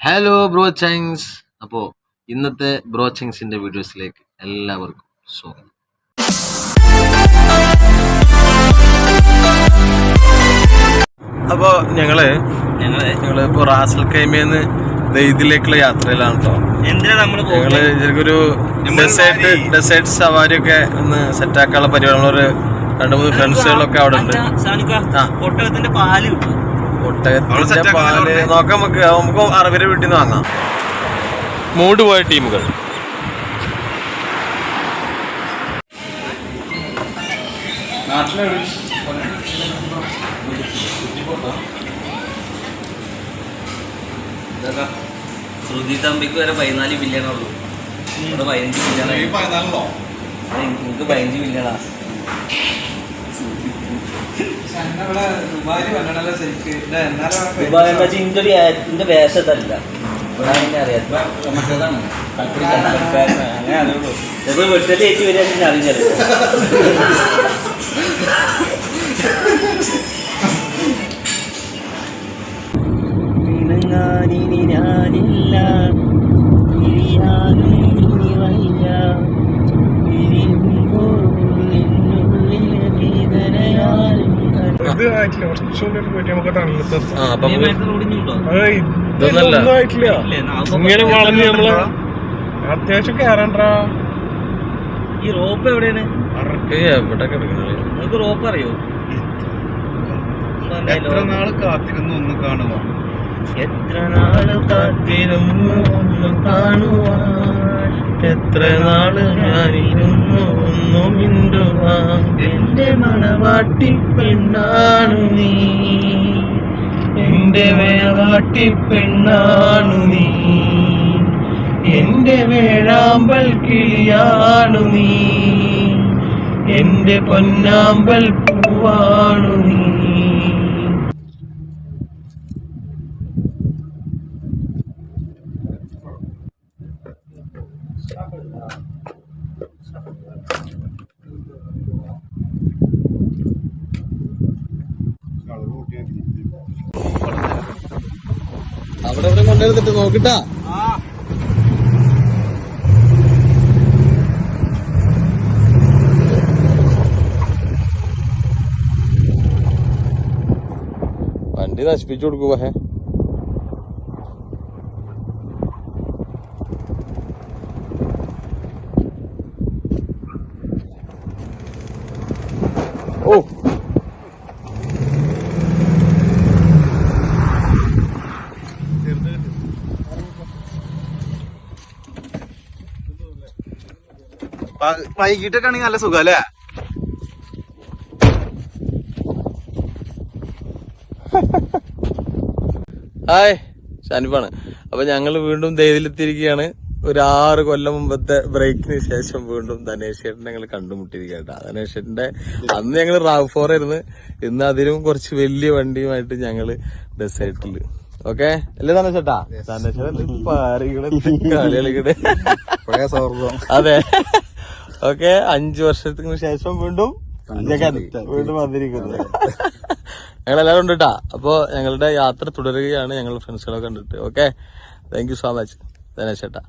Hello bro ചൈങ്സ് അപ്പോൾ ഇന്നത്തെ bro ചൈങ്സിന്റെ വീഡിയോസിലേക്ക് എല്ലാവർക്കും സ്വാഗതം. അപ്പോ ഞങ്ങൾ ഞങ്ങൾ ഞങ്ങൾ ഇപ്പൊ റാസൽ കൈമേന്ന് ഇതിലേക്കുള്ള യാത്രയിലാണ് കേട്ടോ ഞങ്ങൾ ഒരു ഡെസേർട്ട് ഡെസേർട്ട് സവാരി ഒക്കെ ഒന്ന് സെറ്റാക്കാനുള്ള പരിപാടികളൊരു പരിപാടി. നമ്മളൊരു രണ്ട് മൂന്ന് ഫ്രണ്ട്സുകളൊക്കെ അവിടെ ഉണ്ട്. പാൽ കിട്ടും ഒട്ടകത്തിന്റെ പാൽ നോക്കാം നമുക്ക്. നമുക്ക് അറബിയുടെ വീട്ടിൽ നിന്ന് വാങ്ങാം. മൂട് പോയ ടീമുകൾ. ശ്രുതി തമ്പിക്ക് വരെ പതിനാല് ബില്യണുള്ളൂ ഇവിടെ പതിനഞ്ച് ബില്യണോ നിങ്ങൾക്ക് പതിനഞ്ച് ബില്യണാ ദുബായ് എന്താ വെച്ചാൽ ഇന്റെ ഒരു എന്റെ വേഷത്തല്ല. വെട്ടൽ ഏറ്റി ഇണങ്ങാനിനി ഞാനില്ല. ആയിട്ടില്ല കുറച്ചുകൂടി ഒരു നമുക്ക്. ഇതൊന്നും ഇങ്ങനെ വളഞ്ഞ് നമ്മൾ അത്യാവശ്യം കേറണ്ടാ. ഈ റോപ്പ് എവിടെയാണ്? നിങ്ങൾക്ക് റോപ്പ് അറിയോ? എത്ര നാൾ കാത്തിരുന്നു ഒന്ന് കാണുക എത്ര നാൾ കാത്തിരുന്നു ഒന്ന് എത്ര നാൾ ഞാനിരുന്നു ഒന്നു മിണ്ടുവാൻ. എന്റെ മണവാട്ടി പെണ്ണാണു നീ. എന്റെ വേളാട്ടി പെണ്ണാണു നീ. എന്റെ വേഴാമ്പൽ കിളിയാണു നീ. എന്റെ പൊന്നാമ്പൽ പൂവാണു നീ. അവിടെ അവിടെ കൊണ്ടുവരുന്നിട്ട് നോക്കിട്ടാ. വണ്ടി നശിപ്പിച്ചു കൊടുക്കൂ ഓ. വൈകിട്ടൊക്കെയാണെങ്കിൽ നല്ല സുഖം അല്ലേ ഹായ് ഷാനിഫാണ് അപ്പൊ ഞങ്ങൾ വീണ്ടും ദേവിലെത്തിയിരിക്കുകയാണ് ഒരു ആറ് കൊല്ലം മുമ്പത്തെ ബ്രേക്കിന് ശേഷം വീണ്ടും ധനേഷ് ചേട്ടൻ ഞങ്ങൾ കണ്ടുമുട്ടിയിരിക്കുകയാണ് ധനേഷ് ചേട്ടന്റെ അന്ന് ഞങ്ങൾ റാവ് ഫോർ ആയിരുന്നു. ഇന്ന് അതിലും കുറച്ച് വലിയ വണ്ടിയുമായിട്ട് ഞങ്ങൾ ഡെസൈറ്റിൽ ഓക്കെ അല്ലേ ധനേഷ് ചേട്ടാ ധനേഷ് പാറികളെ അതെ. ഓക്കെ അഞ്ചു വർഷത്തിന് ശേഷം വീണ്ടും വീണ്ടും വന്നിരിക്കുന്നത് ഞങ്ങളെല്ലാരും ഉണ്ട് കേട്ടാ. അപ്പോ ഞങ്ങളുടെ യാത്ര തുടരുകയാണ് ഞങ്ങൾ ഫ്രണ്ട്സുകളൊക്കെ കണ്ടിട്ട്. Okay thank you so much Dhanesh ചേട്ടാ